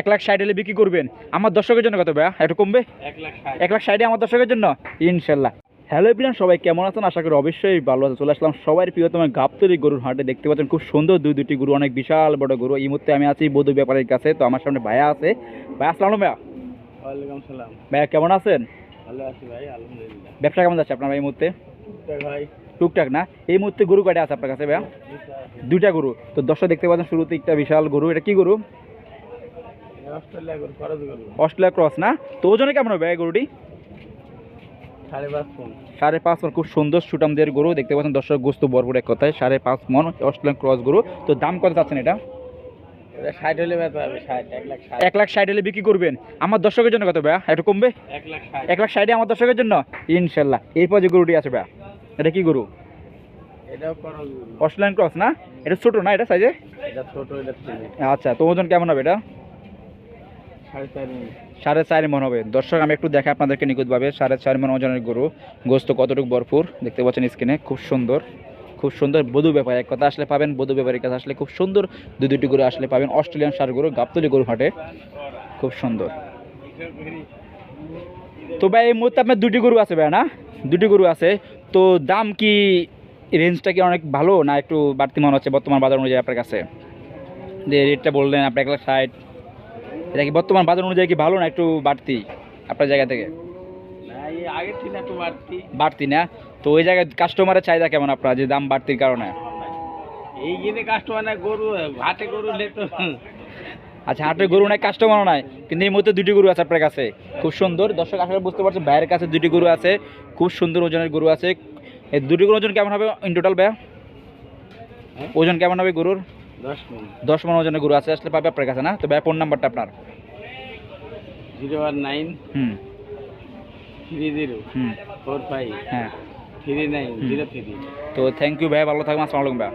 এক লাখ ষাট হলে বিক্রি করবেন। আমার দর্শকের জন্য কত ভাইয়া? একটু কমবে? এক লাখ ষাট। আমার দর্শকের জন্য? ইনশাল্লাহ। হ্যালো প্রিয়ান সবাই কেমন আছেন? আশা করি অবশ্যই ভালো আছে চলে আসলাম সবার প্রিয় তোমার গাবতলি গরুর হাটে। দেখতে পাচ্ছেন খুব সুন্দর দুই দুটি গরু অনেক বিশাল বড় গরু। এই মুহূর্তে আমি আছি বধু ব্যাপারের কাছে তো আমার সামনে ভাইয়া আছে। ভাইয়া আসসালাম ভাইয়া। ওয়ালাইকুম সালাম ভাইয়া কেমন আছেন? ভালো আছি ভাই আলহামদুলিল্লাহ। ব্যবসা কেমন যাচ্ছে আপনার এই মুহূর্তে? টুকটাক ভাই। টুকটাক না? এই মুহূর্তে গরু কয়টা আছে আপনার কাছে ভাইয়া? দুইটা গরু। তো দর্শক দেখতে পাচ্ছেন শুরুতে একটা বিশাল গরু। এটা কি গরু? অস্ট্রেলিয়া ক্রস না? তো ওজনে কেমন হবে গরুটি? সাড়ে পাঁচ মন। খুব সুন্দর সুটামদের গরু দেখতে পাচ্ছেন দর্শক গোস্ত বরপুর এক কথায় সাড়ে পাঁচ মন অস্ট্রেলিয়ান ক্রস গরু। তো দাম কত চাচ্ছেন এটা? ষাট হলে এক লাখ ষাট। হলে বিক্রি করবেন। আমার দর্শকের জন্য কত ভাইয়া? একটু কমবে? এক লাখ ষাট। ষাটে আমার দর্শকের জন্য? ইনশাল্লাহ। এরপর যে গরুটি আছে ভাইয়া এটা কি গরু? অস্ট্রেলিয়ান ক্রস না? এটা ছোটো না এটা সাইজে আচ্ছা তো ওজন কেমন হবে এটা? সাড়ে চার মন হবে। দর্শক, আমি একটু দেখে আপনাদেরকে নিখুঁতভাবে। সাড়ে চার মন ওজনের গরু। গোস্ত কতটুকু ভরপুর? দেখতে পাচ্ছেন স্ক্রিনে খুব সুন্দর। খুব সুন্দর বধু ব্যাপার। এক কথা আসলে পাবেন বধু ব্যাপারের কাছে আসলে খুব সুন্দর দু দুটি গরু আসলে পাবেন। অস্ট্রেলিয়ান সার গরু, গাবতলি গরু হাটে। খুব সুন্দর। তো ভাই, এই মুহূর্তে আপনার দুটি গরু আছে ভাই, না? দুটি গরু আছে। তো দাম কি রেঞ্জটা কি অনেক ভালো, না একটু বাড়তি মনে হচ্ছে বর্তমান বাজার অনুযায়ী আপনার কাছে? যে রেটটা বললেন আপনি এক লাখ ষাট এটা কি বর্তমান বাজার অনুযায়ী কি ভালো না একটু বাড়তি আপনার জায়গা থেকে? বাড়তি। না? তো ওই জায়গায় কাস্টমারের চাহিদা কেমন আপনার যে দাম বাড়তির কারণে? এই কাস্টমার গরু হাটে গরু তো আচ্ছা হাটের গরু নাই কাস্টমারও নাই কিন্তু এই মুহূর্তে দুটি গরু আছে আপনার কাছে। খুব সুন্দর। দর্শক আসলে বুঝতে পারছেন ভাইয়ের কাছে দুটি গরু আছে। খুব সুন্দর ওজনের গরু আছে। এই দুটি গরুর ওজন কেমন হবে ইন টোটাল হ্যাঁ? ওজন কেমন হবে গরুর? দশ মন। ওজনের গরু আছে আসলে পাবে আপনার কাছে না? তো ভাই ফোন নাম্বারটা আপনার? জিরো ওয়ান নাইন হুম। থ্রি জিরো হুম। ফোর ফাইভ হ্যাঁ। থ্রি নাইন জিরো থ্রি তো থ্যাংক ইউ ভাই ভালো থাকবেন আসসালামাইকুম ভাই।